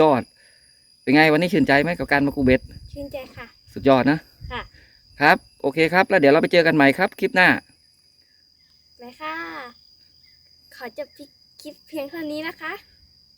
ยอด เป็นไงวันนี้ชื่นใจไหมกับการมากูเบ็ดชื่นใจค่ะ สุดยอดนะค่ะครับ โอเคครับ แล้วเดี๋ยวเราไปเจอกันใหม่ครับ คลิปหน้าเลยค่ะ ขอจบคลิปเพียงเท่านี้นะคะ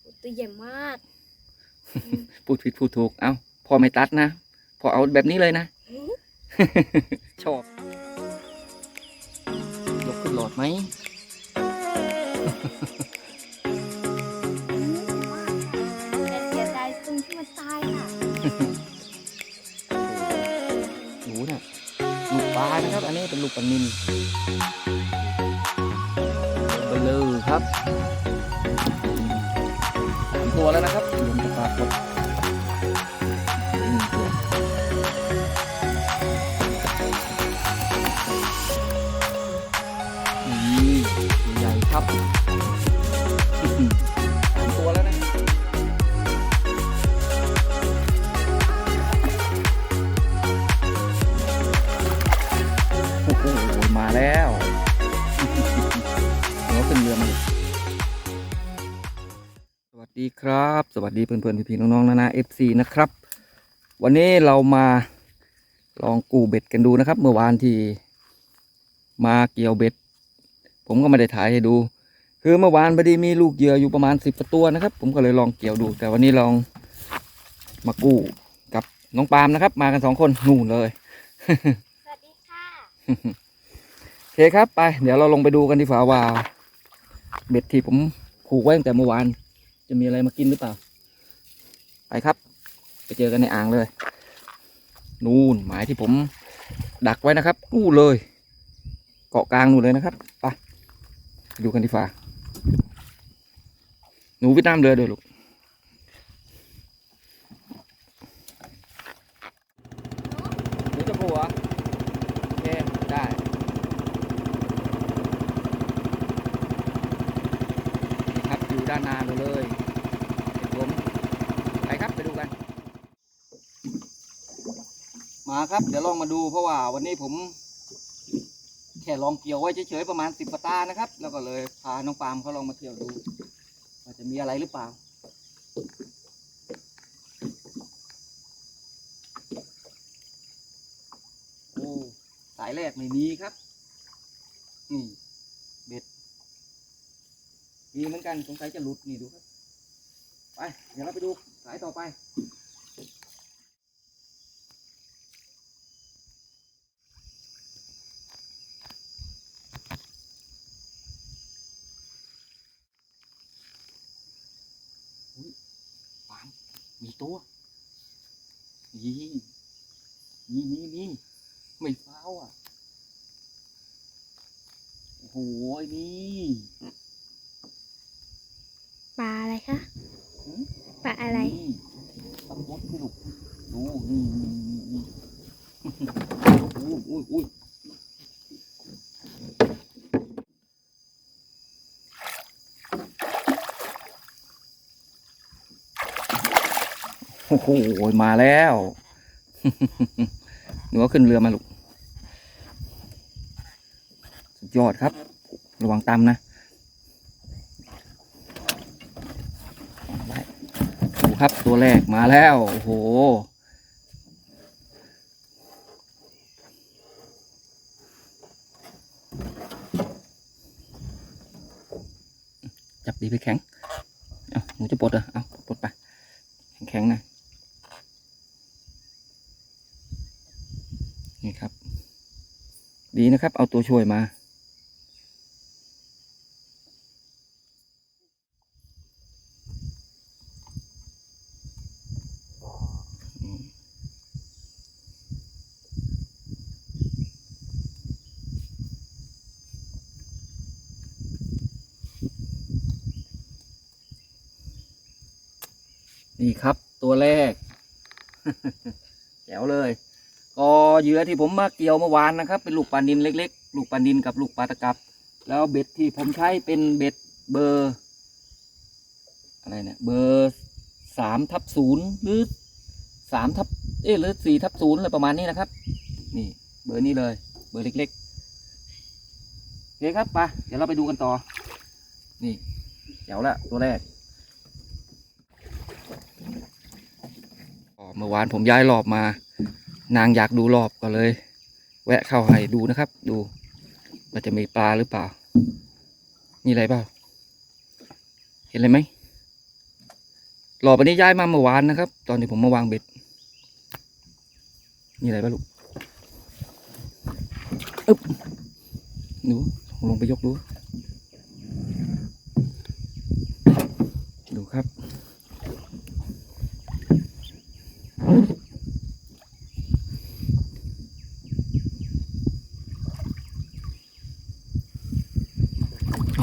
โอ้ตัวใหญ่มาก พูดผิดพูดถูก เอาพอไม่ตัดนะ พอเอาแบบนี้เลยนะ ชอบ ตัวแล้วนะครับรวมกับปลาครบหนึ่งตัวนี่ใหญ่ครับอื้อหือสามตัวแล้วนะโอ้โหมาแล้ว ดีครับ สวัสดีเพื่อนๆพี่ๆน้องๆนานาเอฟซีนะครับ วันนี้เรามาลองกูเบ็ดกันดูนะครับ เมื่อวานที่มาเกี่ยวเบ็ด ผมก็ไม่ได้ถ่ายให้ดู คือเมื่อวานพอดีมีลูกเหยื่ออยู่ประมาณสิบตัวนะครับ ผมก็เลยลองเกี่ยวดู แต่วันนี้ลองมากู้กับน้องปาล์มนะครับ มากันสองคนนู่นเลยสวัสดีค่ะโอเคครับไป เดี๋ยวเราลงไปดูกันดีกว่าว่าเบ็ดที่ผมผูกไว้ตั้งแต่เมื่อวาน จะมีอะไรมากินหรือเปล่า ไปครับ ไปเจอกันในอ่างเลย นู่นหมายที่ผมดักไว้นะครับนู่นเลย เกาะกลางนู่นเลยนะครับไปดูกันดีกว่าหนูเวิดนามเลยเด้อลูกหนูจะผูกเอโอเคได้ครับอยู่ด้านหน้าเราเลยเห็นผมไปครับไปดูกัน มาครับ เดี๋ยวลองมาดูเพราะว่าวันนี้ผมแค่ลองเกี่ยวไว้เฉยๆประมาณสิบปตานะครับ แล้วก็เลยพาน้องปาล์มเขาลองมาเที่ยวดูว่าจะมีอะไรหรือเปล่าโอ้สายแรกไม่มีครับนี่เบ็ดมีเหมือนกันสงสัยจะหลุดนี่ดูครับ ไป เดี๋ยวเราไปดูสายต่อไป อุ๊ยปามมี ตัวนี่นี่นี่นี่ไม่เฝ้าอะ โอ้โหนี่ปลาอะไรคะหืมปลาอะไรนี่ตะมดพี่ลูกดูนี่นี่นี่นี่อุ้ยอุ้ยอุ้ย โอ้โหมาแล้วหนูก็ขึ้นเรือมาลูกสุดยอดครับ ระวังตำนะดูครับตัวแรกมาแล้วโอ้โหจับดีไปแข็ง เอาหนูจะปลดเหรอเอาปลดไป แข็งๆนะนี่ครับ ดี นะครับ เอาตัวช่วยมา นี่ครับตัวแรกแจ๋วเลย ก็เหยื่อที่ผมมาเกี่ยวเมื่อวานนะครับ เป็นลูกปลานินเล็ก ๆ ลูกปลานินกับลูกปลาตะกับ แล้วเบ็ดที่ผมใช้เป็นเบ็ดเบอร์ อะไรเนี่ยเบอร์สามทับศูนย์หรือสามทับเอ๊ะหรือสี่ทับศูนย์อะไรประมาณนี้นะครับ นี่เบอร์นี้เลย เบอร์เล็กๆโอเคครับไปเดี๋ยวเราไปดูกันต่อ นี่แจ๋วละตัวแรกเมื่อวานผมย้ายรอบมา นางอยากดูรอบก็เลย แวะเข้าให้ดูนะครับ ดูว่าจะมีปลาหรือเปล่า มีอะไรเปล่า เห็นอะไรไหมรอบอันนี้ย้ายมาเมื่อวานนะครับ ตอนที่ผมมาวางเบ็ด มีอะไรบ้างลูกอึ๊บดูลงไปยกดู ดูครับ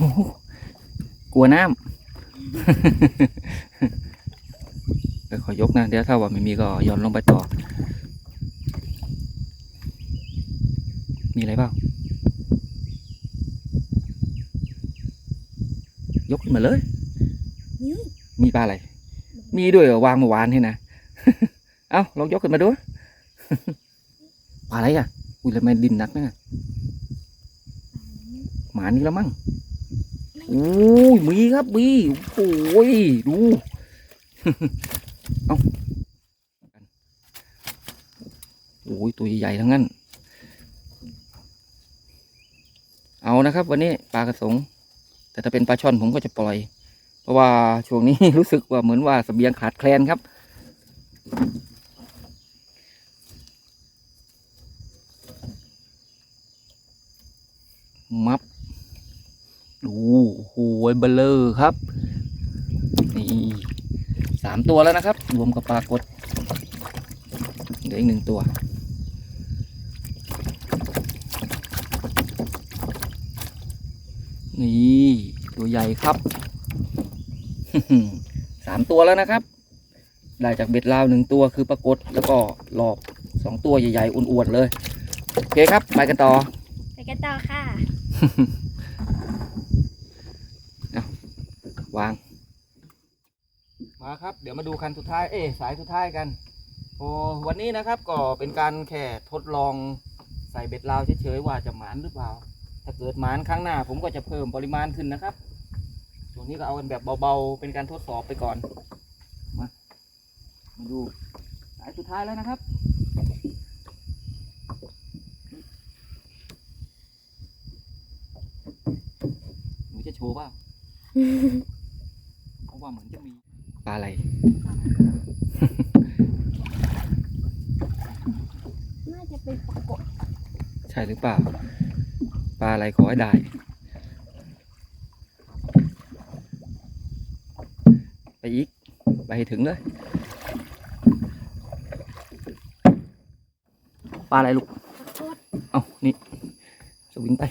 โอ้โหก ลัวน้ำเดี๋ยวขอยกนะ เดี๋ยวถ้าว่าไม่มีก็โย้อนลงไปต่อ มีอะไรเปล่ายกขึ้นมาเลยนี่มีปลาอะไร มีด้วยเหรอวางเมื่อวานให้นะ เอ้าลองยกขึ้นมาดูปลาอะไรอะ อุ้ยแล้วทำไมดินหนักนะหมานี่แล้วมั้ง โอ้ยมีครับมีโอ้ยดู เอ้าโอ้ยตัวใหญ่ทั้งนั้น เอานะครับ วันนี้ปลากระสง แต่ถ้าเป็นปลาช่อนผมก็จะปล่อย เพราะว่าช่วงนี้รู้สึกว่าเหมือนว่าสเสบียงขาดแคลนครับมับ ดูโอ้โหเบลเลอร์ครับนี่สามตัวแล้วนะครับ รวมกับปลากดเหลืออีกหนึ่งตัวนี่ตัวใหญ่ครับสามตัวแล้วนะครับ ได้จากเบ็ดลาวหนึ่งตัวคือปรากฏแล้วก็หลอกสองตัวใหญ่ๆอ้วนๆเลย โอเคครับ ไปกันต่อ ไปกันต่อค่ะ วาง มาครับ เดี๋ยวมาดูคันสุดท้าย เอ๊ะสายสุดท้ายกันโอ้วันนี้นะครับก็เป็นการแค่ทดลองใส่เบ็ดลาวเฉยๆว่าจะหมานหรือเปล่า ถ้าเกิดหมานครั้งหน้า ผมก็จะเพิ่มปริมาณขึ้นนะครับช่วงนี้ก็เอากันแบบเบาๆ เป็นการทดสอบไปก่อน มา มาดูสายสุดท้ายแล้วนะครับหนูจะโชว์เปล่าเพ ราะว่าเหมือนจะมีปลาอะไรน่าจะเป็นปรากฏใช่หรือเปล่า ปลาอะไรขอให้ได้ ไปอีก ไปให้ถึงเลยปลาอะไรลูกปรากฏเอานี่สวิงไป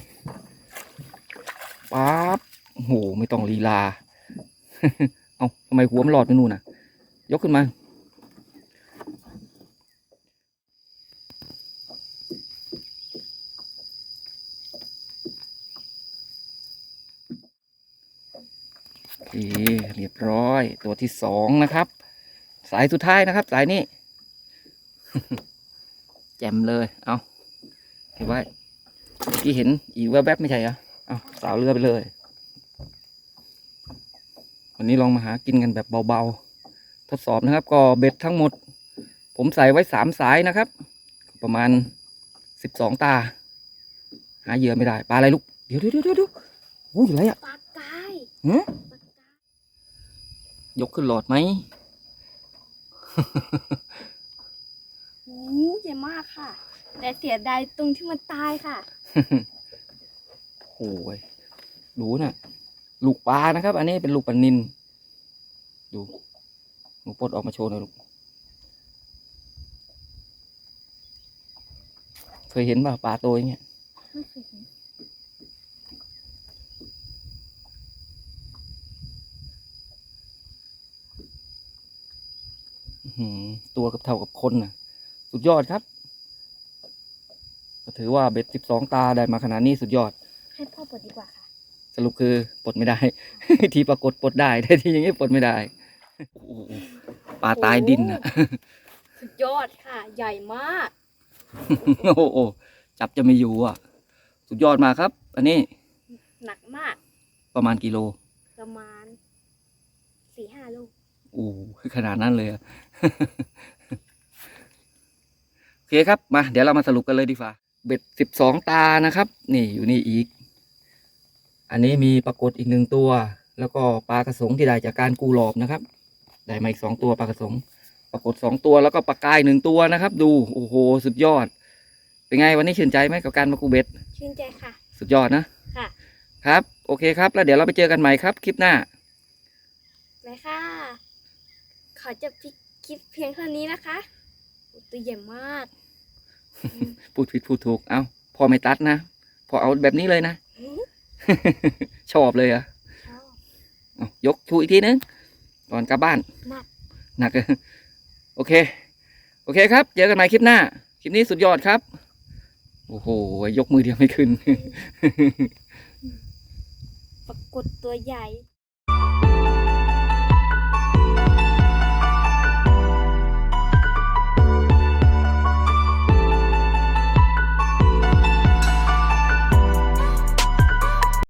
ปั๊บโอ้โห ไม่ต้องลีลา เอาทำไมหัวมันหลอดไปนู่นน่ะ ยกขึ้นมา โอเค เรียบร้อย ตัวที่สองนะครับ สายสุดท้ายนะครับ สายนี้ แจมเลย เอาเก็บไว้เมื่อกี้เห็นอีกแวบๆไม่ใช่เหรอเอาสาวเรือไปเลย นนี้ลองมาหากินกันแบบเบาๆ ทดสอบนะครับ ก็เบ็ดทั้งหมด ผมใส่ไว้สามสายนะครับ ประมาณสิบสองตา หาเหยื่อไม่ได้ ปลาอะไรลูก เดี๋ยวเดี๋ยวเดี๋ยวเดี๋ยวโอ้ยอะไรอะปลากายหือปลากายยกขึ้นหลอดไหมโอ้ใหญ่มากค่ะ แต่เสียดายตรงที่มันตายค่ะโอ้ยดูน่ะ ลูกปลานะครับ อันนี้เป็นลูกปลานิน ดูหนูปลดออกมาโชว์หน่อยลูกเคยเห็นป่ะปลาตัวอย่างเงี้ยไม่เคยเห็นอื้อหือตัวกับเท่ากับคนน่ะสุดยอดครับก็ถือว่าเบ็ดสิบสองตาได้มาขนาดนี้สุดยอด ให้พ่อปลดดีกว่าค่ะ สรุปคือปลดไม่ได้ ที่ปรากฏปลดได้แต่ที่อย่างนี้ปลดไม่ได้โอ้โห ปลาตายดินอะสุดยอดค่ะ ใหญ่มาก โอ้โหจับจะไม่อยู่อะ สุดยอดมากครับ อันนี้หนักมาก ประมาณกิโล ประมาณสี่ห้าลูกโอ้โหขนาดนั้นเลยอะเคครับมา เดี๋ยวเรามาสรุปกันเลยดีกว่าเบ็ดสิบสองตานะครับ นี่อยู่นี่อีก อันนี้มีปรากฏอีกหนึ่งตัว แล้วก็ปลากระสงที่ได้จากการกูหลอบนะครับ ได้มาอีกสองตัวปลากระสงปรากฏสองตัวแล้วก็ปลากายหนึ่งตัวนะครับ ดูโอ้โหสุดยอด เป็นไงวันนี้ชื่นใจไหมกับการมากูเบ็ดชื่นใจค่ะ สุดยอดนะค่ะ ครับ โอเคครับ แล้วเดี๋ยวเราไปเจอกันใหม่ครับ คลิปหน้าไปค่ะ ขอจบคลิปเพียงเท่านี้นะคะโอ้ตัวใหญ่มาก พูดผิดพูดถูก เอาพอไม่ตัดนะ พอเอาแบบนี้เลยนะ ชอบเลยเหรอะชอบเอายกชูอีกทีนึง ก่อนกลับบ้านหนักหนักโอเค โอเคครับ เจอกันใหม่คลิปหน้า คลิปนี้สุดยอดครับ โอ้โห ยกมือเดียวไม่ขึ้น ปรากฏตัวใหญ่